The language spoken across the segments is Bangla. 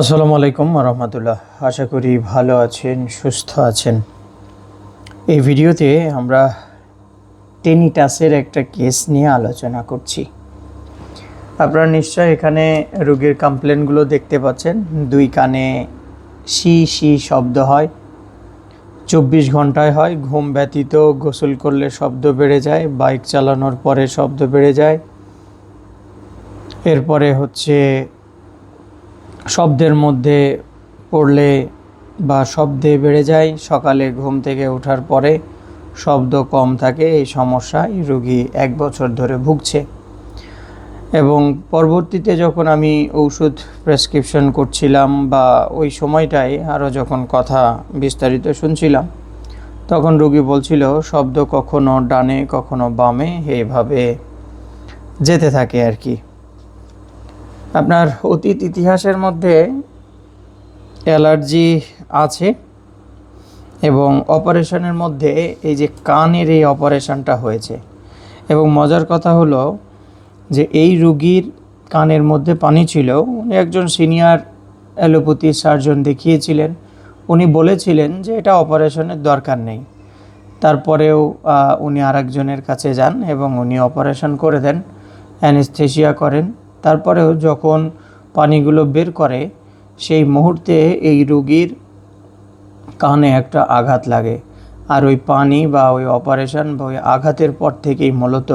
আসসালামু আলাইকুম রহমতুল্লাহ। আশা করি ভালো আছেন, সুস্থ আছেন। এই ভিডিওতে আমরা টেনিটাসের একটা কেস নিয়ে আলোচনা করছি। আপনারা নিশ্চয় এখানে রোগীর কমপ্লেনগুলো দেখতে পাচ্ছেন। দুই কানে শি শি শব্দ হয়, চব্বিশ ঘন্টায় হয়, ঘুম ব্যতীত গোসল করলে শব্দ বেড়ে যায়, বাইক চালানোর পরে শব্দ বেড়ে যায়। এরপরে হচ্ছে শব্দের মধ্যে পড়লে বা শব্দে বেড়ে যায়, সকালে ঘুম থেকে ওঠার পরে শব্দ কম থাকে, এই সমস্যায় রোগী এক বছর ধরে ভুগছে। এবং পরবর্তীতে যখন আমি ঔষধ প্রেসক্রিপশন করছিলাম বা ওই সময়টায় আরও যখন কথা বিস্তারিত শুনছিলাম, তখন রোগী বলছিল, শব্দ কখনো ডানে, কখনো বামে এইভাবে যেতে থাকে আর কি। আপনার অতীত ইতিহাসের মধ্যে অ্যালার্জি আছে এবং অপারেশনের মধ্যে এই যে কানের এই অপারেশনটা হয়েছে। এবং মজার কথা হলো যে এই রুগীর কানের মধ্যে পানি ছিল। উনি একজন সিনিয়র অ্যালোপ্যাথি সার্জন দেখিয়েছিলেন। উনি বলেছিলেন যে এটা অপারেশনের দরকার নেই। তারপরেও উনি আরেকজনের কাছে যান এবং উনি অপারেশন করে দেন অ্যানেস্থেশিয়া করেন। তারপরেও যখন পানিগুলো বের করে, সেই মুহূর্তে এই রুগীর কানে একটা আঘাত লাগে। আর ওই পানি বা ওই অপারেশন বা ওই আঘাতের পর থেকেই মূলত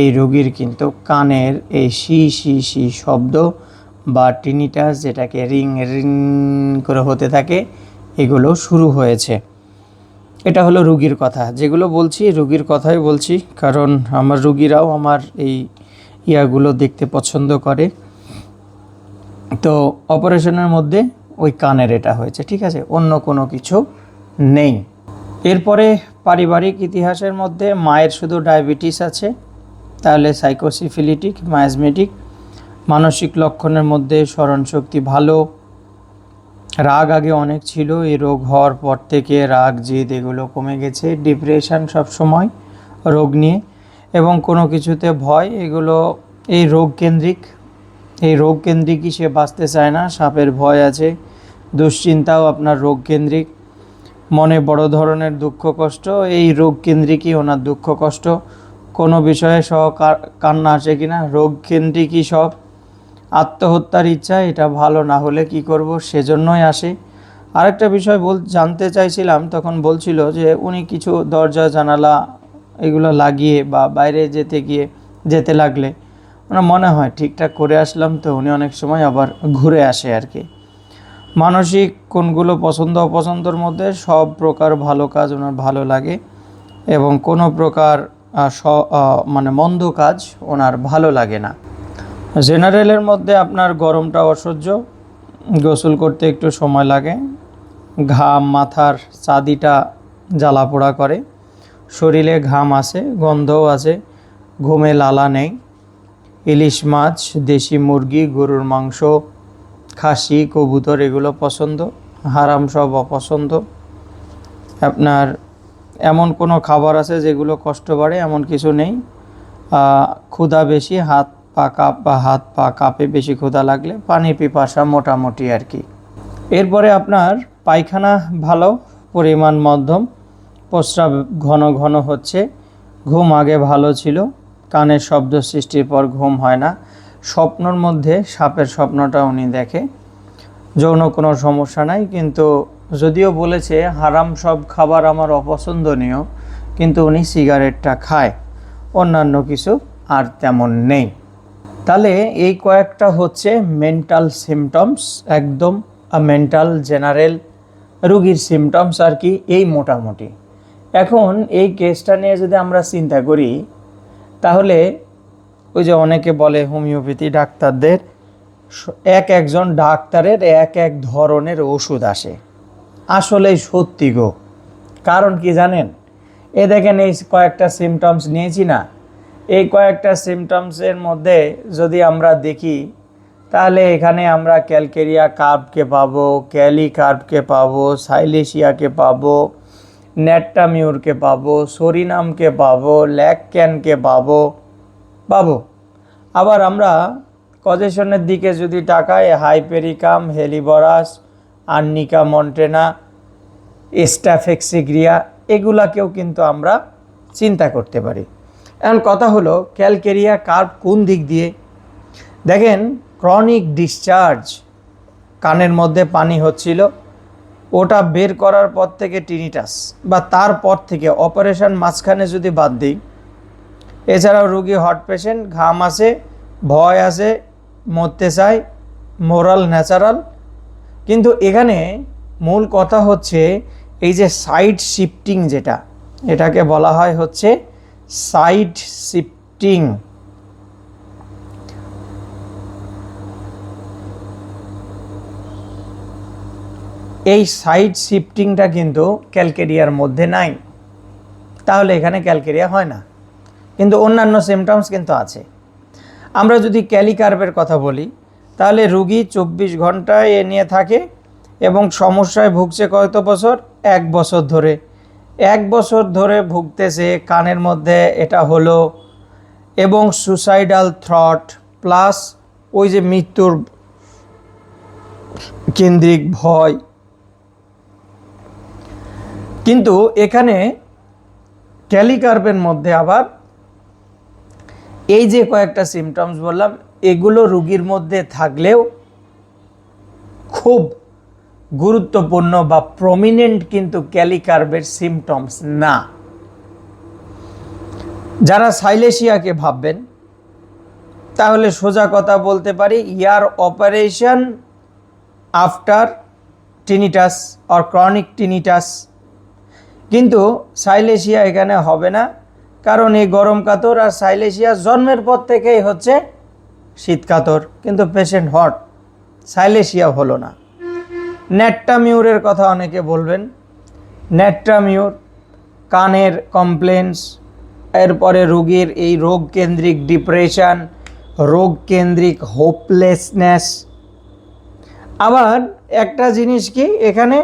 এই রোগীর কিন্তু কানের এই শি শি শি শব্দ বা টিনিটাস যেটাকে রিং রিং করে হতে থাকে, এগুলো শুরু হয়েছে। এটা হলো রুগীর কথা। যেগুলো বলছি, রুগীর কথাই বলছি, কারণ আমার রুগীরাও আমার এই ইয়াগুলো দেখতে পছন্দ করে। তো অপারেশনের মধ্যে ওই কানের এটা হয়েছে, ঠিক আছে? অন্য কোনো কিছু নেই। এরপরে পারিবারিক ইতিহাসের মধ্যে মায়ের শুধু ডায়াবেটিস আছে, তাহলে সাইকোসিফিলিটিক, মায়াজমেটিক, মানসিক লক্ষণের মধ্যে স্মরণশক্তি ভালো। রাগ আগে অনেক ছিল, এই রোগ হওয়ার পর থেকে রাগ, জেদ এগুলো কমে গেছে। ডিপ্রেশন সবসময় রোগ নিয়ে। এবং কোনো কিছুতে ভয়, এগুলো এই রোগ কেন্দ্রিক। এই রোগ কেন্দ্রিকই সে বাঁচতে চায় না, সাপের ভয় আছে, দুশ্চিন্তাও আপনার রোগ কেন্দ্রিক। মনে বড় ধরনের দুঃখ, কষ্ট, এই রোগ কেন্দ্রিকই ওনার দুঃখ, কষ্ট। কোনো বিষয়ে সহ কা- কান্না আসে কিনা, রোগ কেন্দ্রিকই সব। আত্মহত্যার ইচ্ছা, এটা ভালো না হলে কি করব, সেজন্যই আসে। আরেকটা বিষয় বল, জানতে চাইছিলাম, তখন বলছিল যে উনি কিছু দরজা, জানালা এগুলো লাগিয়ে বা বাইরে যেতে গিয়ে যেতে লাগলে ওনার মনে হয় ঠিকঠাক করে আসলাম তো উনি অনেক সময় আবার ঘুরে আসে আর কি। মানসিক কোনগুলো পছন্দ, অপছন্দর মধ্যে সব প্রকার ভালো কাজ ওনার ভালো লাগে এবং কোনো প্রকার মানে মন্দ কাজ ওনার ভালো লাগে না। জেনারেলের মধ্যে আপনার গরমটা অসহ্য, গোসল করতে একটু সময় লাগে, ঘাম, মাথার চাঁদিটা জ্বালা পোড়া করে। শরীরে ঘাম আছে, গন্ধও আছে, ঘুমে লালা নেই, ইলিশ মাছ, দেশি মুরগি, গরুর মাংস, খাসি, কবুতর এগুলো পছন্দ, হারাম সব অপছন্দ। আপনার এমন কোনো খাবার আছে যেগুলো কষ্ট বাড়ে? এমন কিছু নেই। ক্ষুধা বেশি, হাত পা কাপ বা হাত পা কাপে বেশি ক্ষুধা লাগলে পানি পিপাসা মোটামুটি আর কি। এরপরে আপনার পায়খানা ভালো, পরিমাণ মধ্যম প্রস্রাব ঘন ঘন হচ্ছে। ঘুম আগে ভালো ছিল। কানের শব্দ সৃষ্টির পর ঘুম হয় না। স্বপ্নর মধ্যে সাপের স্বপ্নটা উনি দেখে। যৌন কোনো সমস্যা নাই, কিন্তু যদিও বলেছে, হারাম সব খাবার আমার অপছন্দনীয়, কিন্তু উনি সিগারেটটা খায়। অন্যান্য কিছু আর তেমন নেই। তাহলে এই কয়েকটা হচ্ছে মেন্টাল সিমটমস একদম মেন্টাল জেনারেল রুগীর সিমটমস আর কি, এই মোটামুটি। এখন এই কেসটা নিয়ে যদি আমরা চিন্তা করি, তাহলে ওই যে অনেকে বলে হোমিওপ্যাথি ডাক্তারদের এক একজন ডাক্তারের এক এক ধরনের ওষুধ আসে। আসলেই সত্যি গো। কারণ কি জানেন? এ দেখেন এই কয়েকটা সিমটমস নিয়েছি না। এই কয়েকটা সিমটমসের মধ্যে যদি আমরা দেখি, তাহলে এখানে আমরা ক্যালকেরিয়া কার্ভকে পাবো, ক্যালি কার্ভকে পাবো, সাইলেশিয়াকে পাবো নেট্টামিউরকে পাবো, সরিনামকে পাবো, ল্যাকক্যানকে পাবো পাবো। আবার আমরা পজিশনের দিকে যদি তাকায় hypericum, helleborus, arnica, montana staphysagria এগুলাকেও কিন্তু আমরা চিন্তা করতে পারি। এখন কথা হলো, ক্যালকেরিয়া কার্ভ কোন দিক দিয়ে? দেখেন, ক্রনিক ডিসচার্জ কানের মধ্যে পানি হচ্ছিল ওটা বের করার পর থেকে টিনিটাস বা তারপর থেকে অপারেশন মাঝখানে যদি বাদ দিই, এছাড়াও রুগী হট পেশেন্ট ঘাম আসে, ভয় আসে, মরতে চায় মোরাল ন্যাচারাল কিন্তু এখানে মূল কথা হচ্ছে এই যে সাইড শিফটিং যেটা, এটাকে বলা হয় হচ্ছে সাইড শিফটিং এই সাইড শিফটিংটা কিন্তু ক্যালকেরিয়ার মধ্যে নাই। তাহলে এখানে ক্যালকেরিয়া হয় না। কিন্তু অন্যান্য সিমটমস কিন্তু আছে। আমরা যদি ক্যালিকার্ভের কথা বলি, তাহলে রুগী চব্বিশ ঘন্টায় এ নিয়ে থাকে এবং সমস্যায় ভুগছে কত বছর? এক বছর ধরে। এক বছর ধরে ভুগতেছে কানের মধ্যে এটা হলো এবং সুসাইডাল থ্রট প্লাস ওই যে মৃত্যুর কেন্দ্রিক ভয় কিন্তু এখানে ক্যালিকার্পের মধ্যে আবার এই যে কয়েকটা সিমটমস বললাম, এগুলো রুগীর মধ্যে থাকলেও খুব গুরুত্বপূর্ণ বা প্রমিনেন্ট কিন্তু ক্যালিকার্বের সিমটমস না। যারা সাইলেশিয়াকে ভাববেন, তাহলে সোজা কথা বলতে পারি, ear operation after tinnitus or chronic tinnitus কিন্তু সাইলেশিয়া এখানে হবে না, কারণ এই গরম কাতর আর সাইলেশিয়া জন্মের পর থেকেই হচ্ছে শীত কাতর, কিন্তু পেশেন্ট হট, সাইলেশিয়া হলো না। ন্যাট্টামিউরের কথা অনেকে বলবেন ন্যাট্টামিউর কানের কমপ্লেন্স এরপরে রোগীর এই রোগ কেন্দ্রিক ডিপ্রেশন রোগ কেন্দ্রিক হোপলেসনেস আবার একটা জিনিস কি, এখানে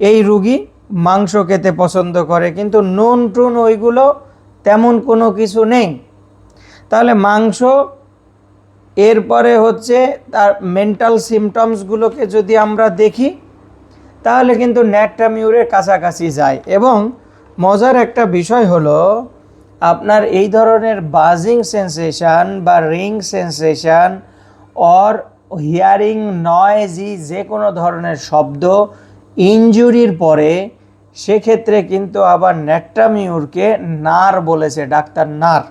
এই রুগী মাংস খেতে পছন্দ করে, কিন্তু নুন টুন ওইগুলো তেমন কোনো কিছু নেই। তাহলে মাংস, এরপরে হচ্ছে তার মেন্টাল সিমটমসগুলোকে যদি আমরা দেখি, তাহলে কিন্তু ন্যাট্টামিউরের কাছাকাছি যায়। এবং মজার একটা বিষয় হলো, আপনার এই ধরনের বাজিং সেন্সেশন বা ring sensation or hearing noisy যে কোনো ধরনের শব্দ ইনজুরির পরে সেক্ষেত্রে কিন্তু আবার ন্যাট্টামিউরকে নার বলেছে, ডাক্তার নার।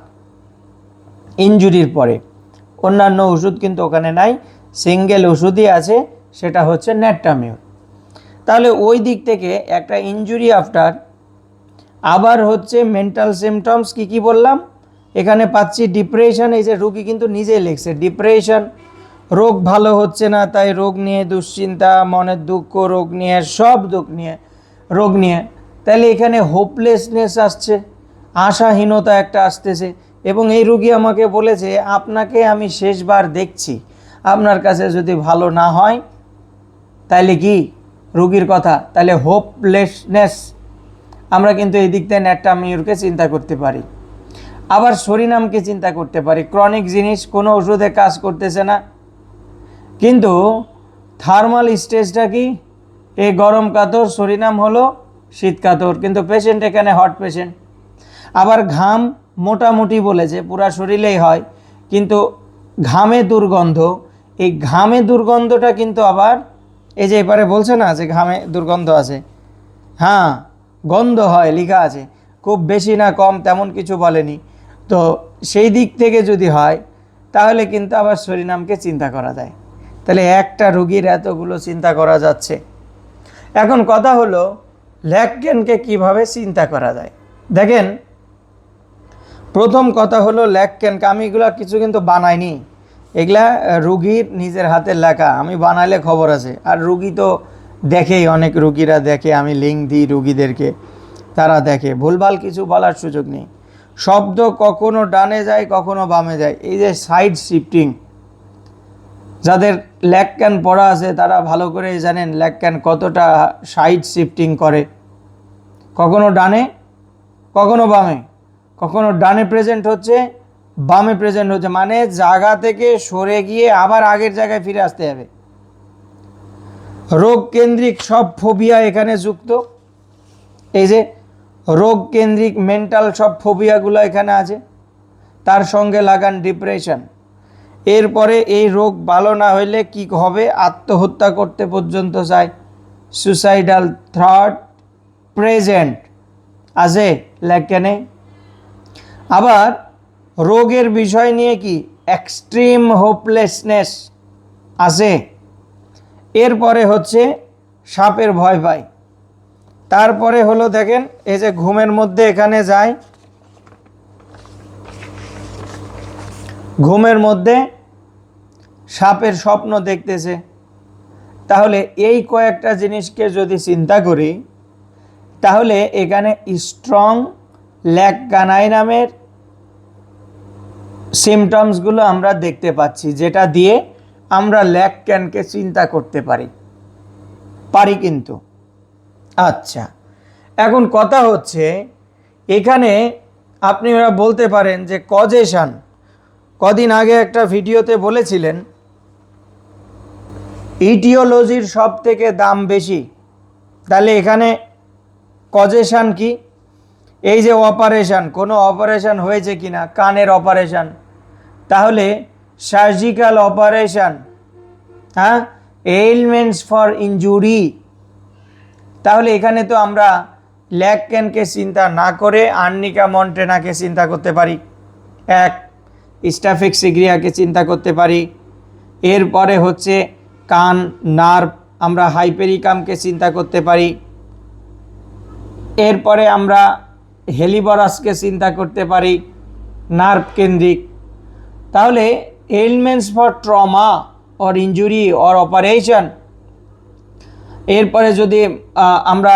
ইনজুরির পরে। অন্যান্য ওষুধ কিন্তু ওখানে নাই, সিঙ্গেল ওষুধই আছে, সেটা হচ্ছে ন্যাট্টামিউর তাহলে ওই দিক থেকে একটা ইনজুরি আফটার, আবার হচ্ছে মেন্টাল সিমটমস কি কি বললাম? এখানে পাচ্ছি ডিপ্রেশন, এই যে রুগী কিন্তু নিজেই লিখছে, ডিপ্রেশন রোগ ভালো হচ্ছে না, তাই রোগ নিয়ে দুশ্চিন্তা, মনের দুঃখ, রোগ নিয়ে, সব দুঃখ নিয়ে, রোগ নিয়ে। তাহলে এখানে হোপলেসনেস আসছে, আশাহীনতা একটা আসতেছে। এবং এই রুগী আমাকে বলেছে, আপনাকে আমি শেষবার দেখছি। আপনার কাছে যদি ভালো না হয় তাহলে কি? রুগীর কথা। তাহলে হোপলেসনেস আমরা কিন্তু এই দিক থেকে ন্যাট্টামিউরকে চিন্তা করতে পারি। আবার সরিনামকে চিন্তা করতে পারি। ক্রনিক জিনিস, কোনো ওষুধে কাজ করতেছে না। কিন্তু থার্মাল স্টেজটা কি? এই গরম কাতর, সরিনাম হলো শীত কাতর। কিন্তু পেশেন্ট এখানে হট পেশেন্ট আবার ঘাম মোটামুটি বলেছে, পুরা শরীরেই হয়। কিন্তু ঘামে দুর্গন্ধ, এই ঘামে দুর্গন্ধটা কিন্তু আবার, এই যে এবারে বলছে না যে ঘামে দুর্গন্ধ আছে? হ্যাঁ গন্ধ হয়, লেখা আছে। খুব বেশি না কম, তেমন কিছু বলেনি। তো সেই দিক থেকে যদি হয়, তাহলে কিন্তু আবার সরিনামকে চিন্তা করা যায়। তাহলে একটা রুগীর এতগুলো চিন্তা করা যাচ্ছে। এখন কথা হলো ল্যাককেনকে কীভাবে চিন্তা করা যায়? দেখেন, প্রথম কথা হলো ল্যাককেনকে আমি এগুলো কিছু কিন্তু বানাইনি। এগুলা রুগীর নিজের হাতের লেখা, আমি বানাইলে খবর আছে। আর রুগী তো দেখেই, অনেক রুগীরা দেখে, আমি লিঙ্ক দিই রুগীদেরকে, তারা দেখে। ভুলভাল কিছু বলার সুযোগ নেই। শব্দ কখনো ডানে যায়, কখনো বামে যায়। এই যে সাইড শিফটিং যাদের ল্যাক ক্যান পড়া আছে, তারা ভালো করে জানেন ল্যাক ক্যান কতটা সাইড শিফটিং করে। কখনো ডানে, কখনো বামে। কখনো ডানে প্রেজেন্ট হচ্ছে, বামে প্রেজেন্ট হচ্ছে মানে জায়গা থেকে সরে গিয়ে আবার আগের জায়গায় ফিরে আসতে হবে। রোগ কেন্দ্রিক সব ফোবিয়া এখানে যুক্ত। এই যে রোগ কেন্দ্রিক মেন্টাল সব ফোবিয়াগুলো এখানে আছে। তার সঙ্গে লাগান ডিপ্রেশন এরপরে এই রোগ ভালো না হইলে কি হবে? আত্মহত্যা করতে পর্যন্ত যায় সুসাইডাল থ্রট প্রেজেন্ট আছে লেখেনে আবার রোগের বিষয় নিয়ে কি? এক্সট্রিম হোপলেসনেস আছে এরপরে হচ্ছে সাপের ভয় পায়। তারপরে হলো দেখেন, এই যে ঘুমের মধ্যে এখানে যায়। ঘুমের মধ্যে সাপের স্বপ্ন দেখতেছে। তাহলে এই কয়েকটা জিনিসকে যদি চিন্তা করি, তাহলে এখানে স্ট্রং ল্যাক কানাই নামের সিমটমসগুলো আমরা দেখতে পাচ্ছি, যেটা দিয়ে আমরা ল্যাক ক্যানকে চিন্তা করতে পারি। পারি কিন্তু। আচ্ছা এখন কথা হচ্ছে, এখানে আপনি ওরা বলতে পারেন যে কজেশন কদিন আগে একটা ভিডিওতে বলেছিলেন, ইটিওলজির সব থেকে দাম বেশি। তাহলে এখানে কজেশান কি? এই যে অপারেশান, কোনো অপারেশান হয়েছে কি না কানের অপারেশান। তাহলে সার্জিক্যাল অপারেশান হ্যাঁ? Ailments for injury. তাহলে এখানে তো আমরা ল্যাক ক্যানকে চিন্তা না করে আর্নিকা মন্টেনাকে চিন্তা করতে পারি। এক। স্টাফিক সিগ্রিয়াকে চিন্তা করতে পারি। এরপরে হচ্ছে কান, নার্ভ, আমরা হাইপেরিকামকে চিন্তা করতে পারি। এরপরে আমরা হেলিবরাসকে চিন্তা করতে পারি, নার্ভ কেন্দ্রিক। তাহলে ailments for trauma or injury or operation এরপরে যদি আমরা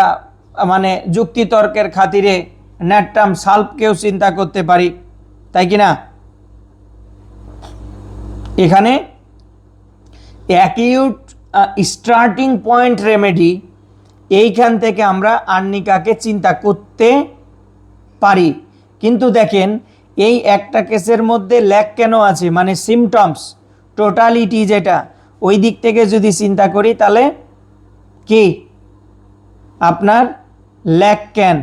মানে যুক্তিতর্কের খাতিরে ন্যাট্রাম সাল্পকেও চিন্তা করতে পারি। তাই কি না? এখানে অ্যাকিউট স্টার্টিং পয়েন্ট রেমেডি এইখান থেকে আমরা আর্নিকাকে চিন্তা করতে পারি। কিন্তু দেখেন, এই একটা কেসের মধ্যে ল্যাক কেন আছে? মানে সিমটমস টোটালিটি যেটা, ওই দিক থেকে যদি চিন্তা করি তাহলে কি? আপনার ল্যাক ক্যান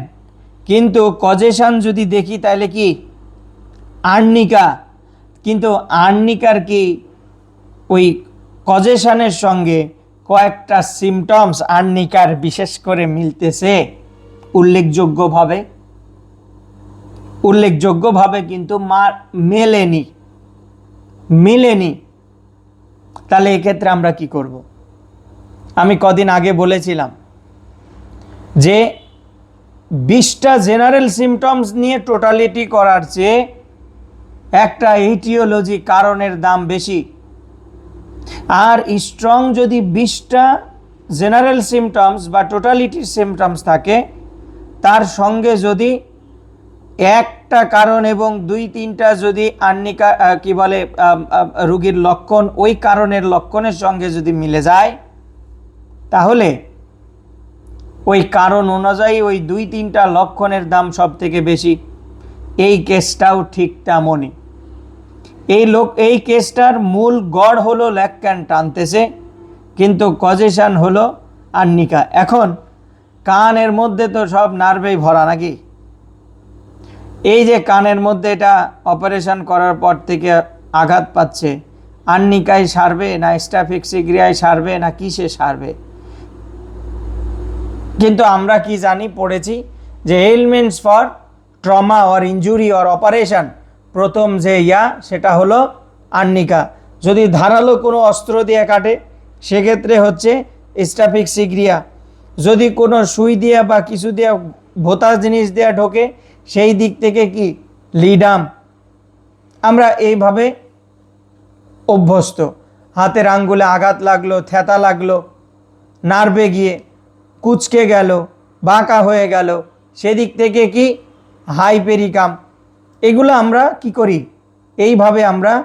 কিন্তু কজেশন যদি দেখি তাহলে কি? আর্নিকা। কিন্তু আর্নিকার কি ওই কজেশনের সঙ্গে কয়েকটা সিমটমস আর্নিকার বিশেষ করে মিলতেছে? উল্লেখযোগ্যভাবে? উল্লেখযোগ্যভাবে কিন্তু মেলেনি। মিলেনি। তাহলে এক্ষেত্রে আমরা কি করব? আমি কদিন আগে বলেছিলাম যে, বিশটা জেনারেল সিমটমস নিয়ে টোটালিটি করার চেয়ে একটা ইটিওলজি কারণের দাম বেশি। আর স্ট্রং যদি বিশটা জেনারেল সিমটমস বা টোটালিটির সিমটমস থাকে তার সঙ্গে যদি একটা কারণ এবং দুই তিনটা যদি আর্নিকা আহ, কি বলে আম, লক্ষণ ওই কারণের লক্ষণের সঙ্গে যদি মিলে যায় তাহলে ওই কারণ অনুযায়ী ওই দুই তিনটা লক্ষণের দাম সব থেকে বেশি। এই কেসটাও ঠিক তেমনই। এই লোক, এই কেসটার মূল গড় হলো ল্যাক্যান টানতেছে, কিন্তু কজেশান হলো আর্নিকা এখন কানের মধ্যে তো সব নার্ভেই ভরা নাকি? এই যে কানের মধ্যে এটা অপারেশন করার পর থেকে আঘাত পাচ্ছে আর্নিকায় সারবে না স্টাফিক্সিগ্রিয়ায় সারবে না কিসে সারবে? কিন্তু আমরা কি জানি, পড়েছি যে ailments for trauma or injury or operation, প্রথম যে ইয়া, সেটা হলো আর্নিকা। যদি ধারালো কোনো অস্ত্র দিয়ে কাটে, সেক্ষেত্রে হচ্ছে স্টাফিক সিক্রিয়া। যদি কোনো সুই দিয়া বা কিছু দিয়া ভোতা জিনিস দেয়া ঢোকে, সেই দিক থেকে কি? লিডাম। আমরা এইভাবে অভ্যস্ত। হাতের আঙ্গুলে আঘাত লাগল থ্যাতা লাগল, নার্ভে গিয়ে কুচকে গেল, বাঁকা হয়ে গেল, সেদিক থেকে কি? হাইপেরিকাম। এগুলো আমরা কি করি? এইভাবে আমরা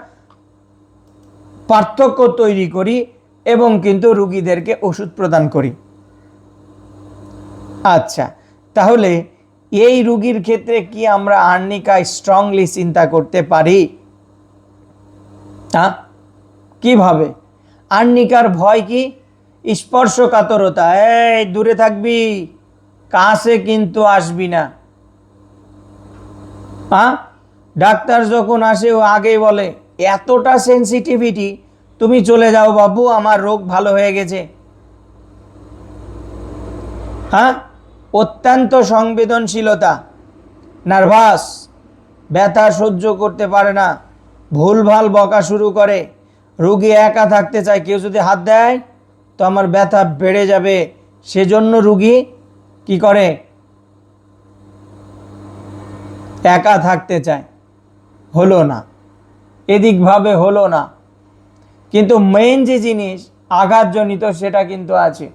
পার্থক্য তৈরি করি এবং কিন্তু রুগীদেরকে ওষুধ প্রদান করি। আচ্ছা তাহলে এই রুগীর ক্ষেত্রে কি আমরা আর্নিকা স্ট্রংলি চিন্তা করতে পারি? হ্যাঁ কীভাবে? আর্নিকার ভয় কি? স্পর্শকাতরতা। এই, দূরে থাকবি। কাছে কিন্তু আসবি না। হ্যাঁ? ডাক্তার যখন আসে, ও আগেই বলে, এতটা সেন্সিটিভিটি তুমি চলে যাও বাবু, আমার রোগ ভালো হয়ে গেছে। হ্যাঁ? অত্যন্ত সংবেদনশীলতা নার্ভাস ব্যথা সহ্য করতে পারে না, ভুলভাল বকা শুরু করে, রুগী একা থাকতে চায়, কেউ যদি হাত দেয়, তো আমার ব্যথা বেড়ে যাবে। সেজন্য রুগী কি করে? একা থাকতে চায়। হলো না। এদিকভাবে হলো না। কিন্তু মেইন যে জিনিস, আঘাতজনিত সেটা কিন্তু আছে।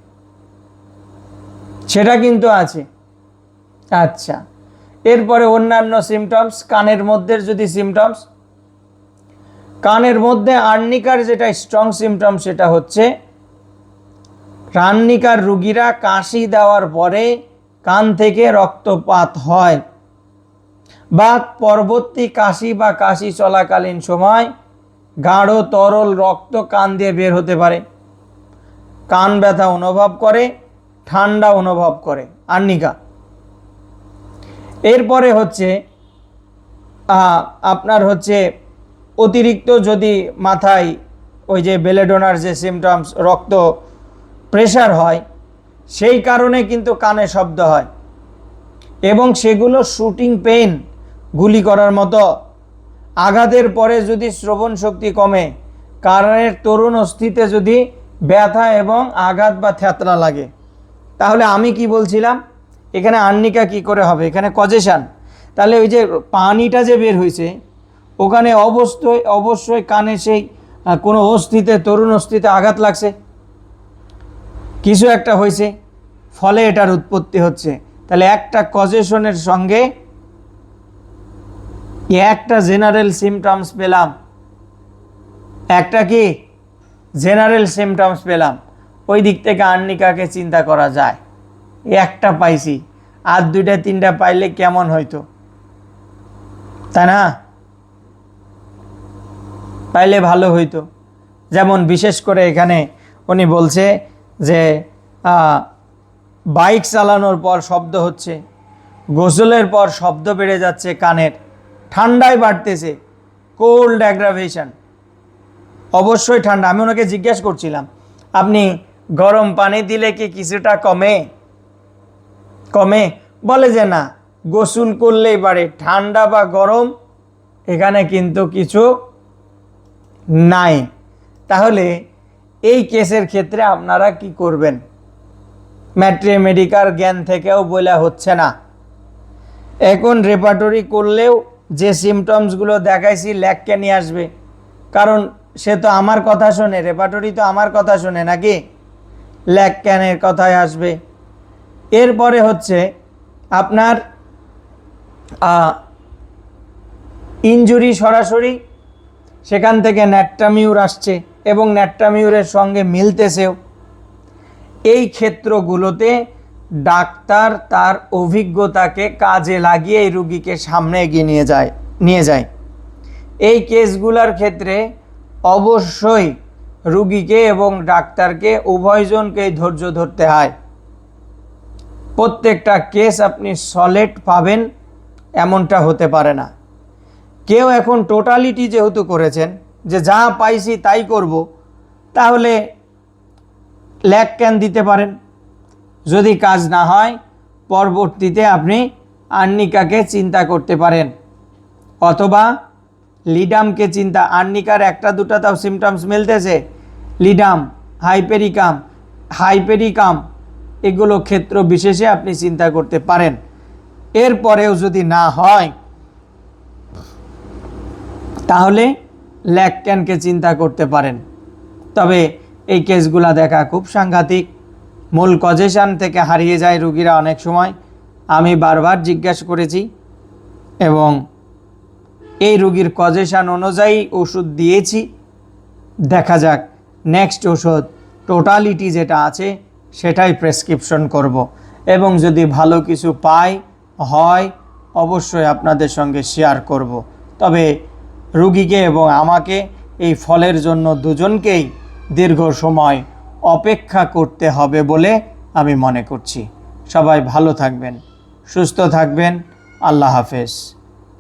সেটা কিন্তু আছে। আচ্ছা। এরপরে অন্যান্য সিমটমস কানের মধ্যে যদি সিমটমস কানের মধ্যে আর্নিকার যেটা স্ট্রং সিমটম সেটা হচ্ছে রান্নিকার রুগীরা কাশি দেওয়ার পরে কান থেকে রক্তপাত হয়। বা পরবর্তী কাশি বা কাশি চলাকালীন সময় গাঢ়, তরল রক্ত কান দিয়ে বের হতে পারে। কান ব্যথা অনুভব করে, ঠান্ডা অনুভব করে আর্নিকা এরপরে হচ্ছে আপনার হচ্ছে অতিরিক্ত যদি মাথায় ওই যে বেলেডোনার যে সিমটমস রক্ত প্রেশার হয়, সেই কারণে কিন্তু কানে শব্দ হয়। এবং সেগুলো শুটিং পেইন গুলি করার মতো। আঘাতের পরে যদি শ্রবণ শক্তি কমে কানের তরুণ অস্থিতে যদি ব্যথা এবং আঘাত বা থ্যাতরা লাগে। তাহলে আমি কি বলছিলাম? এখানে আর্নিকা কি করে হবে? এখানে কজেশান। তাহলে ওই যে পানিটা যে বের হয়েছে, ওখানে অবশ্যই অবশ্যই কানে সেই কোনো অস্থিতে, তরুণ অস্থিতে আঘাত লাগছে। কিছু একটা হয়েছে, ফলে এটার উৎপত্তি হচ্ছে। তাহলে একটা কজেশনের সঙ্গে একটা জেনারেল সিমটমস পেলাম। একটা কি? জেনারেল সিমটমস পেলাম। ওই দিক থেকে আর্নিকাকে চিন্তা করা যায়। একটা পাইছি। আর দুইটা, তিনটা পাইলে কেমন হইতো? তাই না? পাইলে ভালো হইতো। যেমন বিশেষ করে এখানে উনি বলছে যে বাইক চালানোর পর শব্দ হচ্ছে। গোসলের পর শব্দ বেড়ে যাচ্ছে কানের। ঠান্ডায় বাড়তেছে। কোল্ড অ্যাগ্রাভেশন অবশ্যই ঠান্ডা। আমি ওনাকে জিজ্ঞেস করছিলাম, আপনি গরম পানি দিলে কি কিছুটা কমে? কমে? বলে যে, না, গোসল করলেই পারে। ঠান্ডা বা গরম, এখানে কিন্তু কিছু নাই। তাহলে এই কেসের ক্ষেত্রে আপনারা কি করবেন? ম্যাট্রিমেডিকার জ্ঞান থেকেও বলা হচ্ছে না। এখন রেপাটরি করলেও যে সিমটমসগুলো দেখাইছি ল্যাককে নিয়ে আসবে। কারণ সে তো আমার কথা শোনে রেপার্টরি তো আমার কথা শোনে নাকি? ল্যাক ক্যানের কথায় আসবে। এরপরে হচ্ছে আপনার ইনজুরি সরাসরি সেখান থেকে ন্যাট্টামিউর আসছে এবং ন্যাট্টামিউরের সঙ্গে মিলতেছেও। এই ক্ষেত্রগুলোতে ডাক্তার তার অভিজ্ঞতাকে কাজে লাগিয়ে এই রুগীকে সামনে এগিয়ে নিয়ে যায় নিয়ে যায়। এই কেসগুলোর ক্ষেত্রে অবশ্যই রুগীকে এবং ডাক্তারকে উভয়জনকেই ধৈর্য ধরতে হয়। প্রত্যেকটা কেস আপনি সলেট পাবেন, এমনটা হতে পারে না। কেউ এখন টোটালিটি যেহেতু করেছেন, যে যা পাইছি তাই করব, তাহলে ল্যাক ক্যান দিতে পারেন। যদি কাজ না হয়, পরবর্তীতে আপনি আর্নিকাকে চিন্তা করতে পারেন। অথবা লিডামকে চিন্তা আর্নিকার একটা দুটা তাও সিমটমস মিলতেছে। লিডাম, হাইপেরিকাম হাইপেরিকাম, এগুলো ক্ষেত্র বিশেষে আপনি চিন্তা করতে পারেন। এরপরেও যদি না হয়, তাহলে ল্যাকক্যানকে চিন্তা করতে পারেন। তবে এই কেসগুলা দেখা খুব সাংঘাতিক। মূল কজেশান থেকে হারিয়ে যায় রুগীরা অনেক সময়। আমি বারবার জিজ্ঞাসা করেছি এবং এই রুগীর কজেশান অনুযায়ী ওষুধ দিয়েছি। দেখা যাক নেক্সট ওষুধ টোটালিটি যেটা আছে সেটাই প্রেসক্রিপশন করব। এবং যদি ভালো কিছু পাই, হয়, অবশ্যই আপনাদের সঙ্গে শেয়ার করব। তবে রুগীকে এবং আমাকে এই ফলের জন্য দুজনকেই দীর্ঘ সময় অপেক্ষা করতে হবে বলে আমি মনে করছি। সবাই ভালো থাকবেন সুস্থ থাকবেন। আল্লাহ হাফেজ।